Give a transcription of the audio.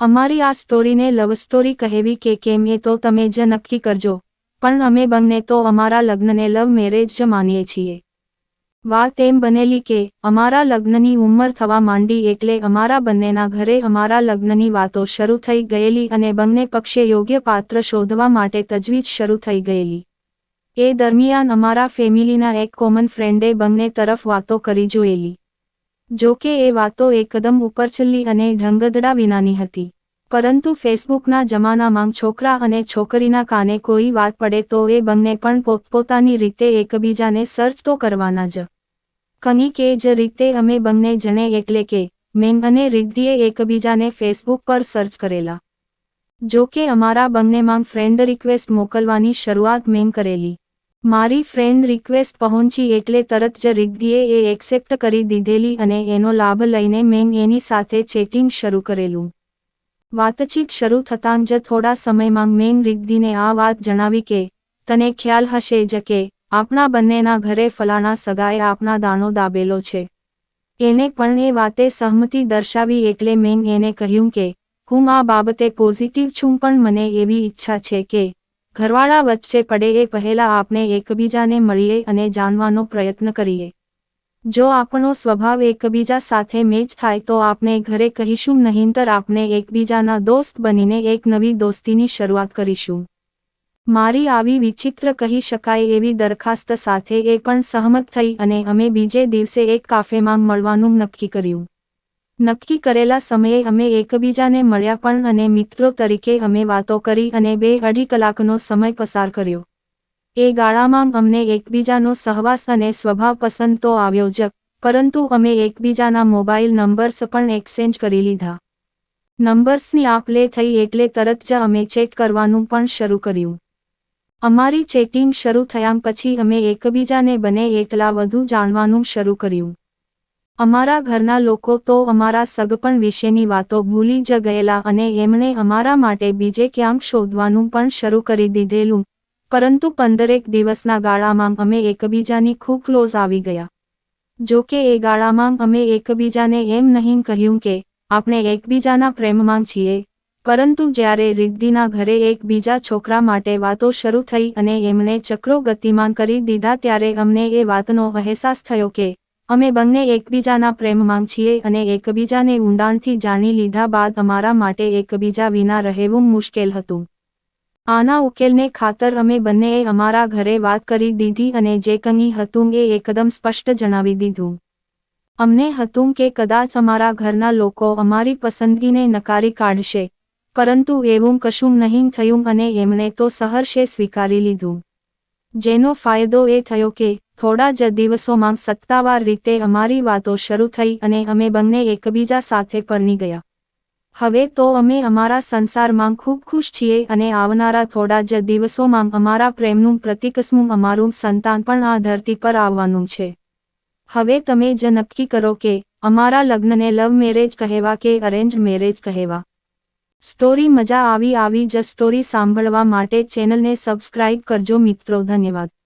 અમારી આ સ્ટોરીને love story કહેવી કે કેમ એ તો તમે જ નક્કી કરજો. પણ અમે બંને તો અમારા લગ્નને લવ મેરેજ જ માનીએ છીએ. વાત એમ બનેલી કે અમારા લગ્નની ઉંમર થવા માંડી એટલે અમારા બંનેના ઘરે અમારા લગ્નની વાતો શરૂ થઈ ગયેલી અને બંને પક્ષે યોગ્ય પાત્ર શોધવા માટે તજવીજ શરૂ થઈ ગયેલી. એ દરમિયાન અમારા ફેમિલીના એક કોમન ફ્રેન્ડે બંને તરફ વાતો કરી જોયેલી. જો કે એ વાતો એકદમ ઉપરછલ્લી અને ઢંગધડા વિનાની હતી. પરંતુ ફેસબુકના જમાનામાં છોકરા અને છોકરીના કાને કોઈ વાત પડે તો એ બંને પણ પોતપોતાની રીતે એકબીજાને સર્ચ તો કરવાના જ. કની કે જ રીતે અમે બંને જણે એટલે કે, મેં અને રિદ્ધિએ એકબીજાને ફેસબુક પર સર્ચ કરેલા. જો કે અમારા બંનેમાં ફ્રેન્ડ રિક્વેસ્ટ મોકલવાની શરૂઆત મેં કરેલી. મારી ફ્રેન્ડ રિક્વેસ્ટ પહોંચી એટલે તરત જ રિદ્ધિએ એ એક્સેપ્ટ કરી દીધેલી અને એનો લાભ લઈને મેં એની સાથે ચેટિંગ શરૂ કરેલું. વાતચીત શરૂ થતાં જ થોડા સમયમાં મેં રિદ્ધિને આ વાત જણાવી કે, તને ખ્યાલ હશે જ કે, આપણા બંનેના ઘરે ફલાણા સગાએ આપણા દાણો દાબેલો છે. એને પણ એ વાતે સહમતિ દર્શાવી એટલે મેં એને કહ્યું કે, હું આ બાબતે પોઝિટિવ છું પણ મને એવી ઈચ્છા છે કે ઘરવાળા વચ્ચે પડે એ પહેલા આપણે એકબીજાને મળીએ અને જાણવાનો પ્રયત્ન કરીએ. જો આપણો સ્વભાવ એકબીજા સાથે મેચ થાય તો આપણે ઘરે કહીશું નહીંતર આપણે એકબીજાના દોસ્ત બનીને એક નવી દોસ્તીની શરૂઆત કરીશું. મારી આવી વિચિત્ર કહી શકાય એવી દરખાસ્ત સાથે એ પણ સહમત થઈ અને અમે બીજે દિવસે એક કાફેમાં મળવાનું નક્કી કર્યું. નક્કી કરેલા સમયે અમે એકબીજાને મળ્યા પણ અને મિત્રો તરીકે અમે વાતો કરી અને બે અઢી કલાકનો સમય પસાર કર્યો. એ ગાળામાં અમને એકબીજાનો સહવાસ અને સ્વભાવ પસંદ તો આવ્યો જ, પરંતુ અમે એકબીજાના મોબાઈલ નંબર્સ પણ એક્સચેન્જ કરી લીધા. નંબર્સની આપ લે થઈ એટલે તરત જ અમે ચેક કરવાનું પણ શરૂ કર્યું. અમારી ચેટિંગ શરૂ થયા પછી અમે એકબીજાને બને એટલા વધુ જાણવાનું શરૂ કર્યું. અમારા ઘરના લોકો તો અમારા સગપણ વિશેની વાતો ભૂલી જ ગયેલા અને એમણે અમારા માટે બીજે ક્યાંક શોધવાનું પણ શરૂ કરી દીધેલું. પરંતુ પંદરેક દિવસના ગાળામાં અમે એકબીજાની ખૂબ ક્લોઝ આવી ગયા. જો કે એ ગાળામાં અમે એકબીજાને એમ નહીં કહ્યું કે આપણે એકબીજાના પ્રેમમાં છીએ. પરંતુ જ્યારે રિદ્ધિના ઘરે એક બીજા છોકરા માટે વાતો શરૂ થઈ અને એમણે ચક્રો ગતિમાન કરી દીધા ત્યારે અમને એ વાતનો અહેસાસ થયો કે અમે બંને એકબીજાના પ્રેમમાં છીએ અને એકબીજાને ઊંડાણથી જાણી લીધા બાદ અમારા માટે એકબીજા વિના રહેવું મુશ્કેલ હતું. આના ઉકેલને ખાતર અમે બંનેએ અમારા ઘરે વાત કરી દીધી અને જે કંઈ હતું એ એકદમ સ્પષ્ટ જણાવી દીધું. અમને હતું કે કદાચ અમારા ઘરના લોકો અમારી પસંદગીને નકારી કાઢશે, પરંતુ એવું કશું નહીં થયું અને એમણે તો સહર્ષે સ્વીકારી લીધું. જેનો ફાયદો એ થયો કે થોડા જ દિવસોમાં સત્તાવાર રીતે અમારી વાતો શરૂ થઈ અને અમે બંને એકબીજા સાથે પરણી ગયા. હવે તો અમે અમારા સંસારમાં ખૂબ ખુશ છીએ અને આવનારા થોડા જ દિવસોમાં અમારા પ્રેમનું પ્રતિકસ્મું અમારું સંતાન પણ આ ધરતી પર આવવાનું છે. હવે તમે જ નક્કી કરો કે અમારા લગ્નને લવ મેરેજ કહેવા કે અરેન્જ મેરેજ કહેવા. સ્ટોરી મજા આવી આવી જ સ્ટોરી સાંભળવા માટે ચેનલને સબસ્ક્રાઇબ કરજો મિત્રો, ધન્યવાદ.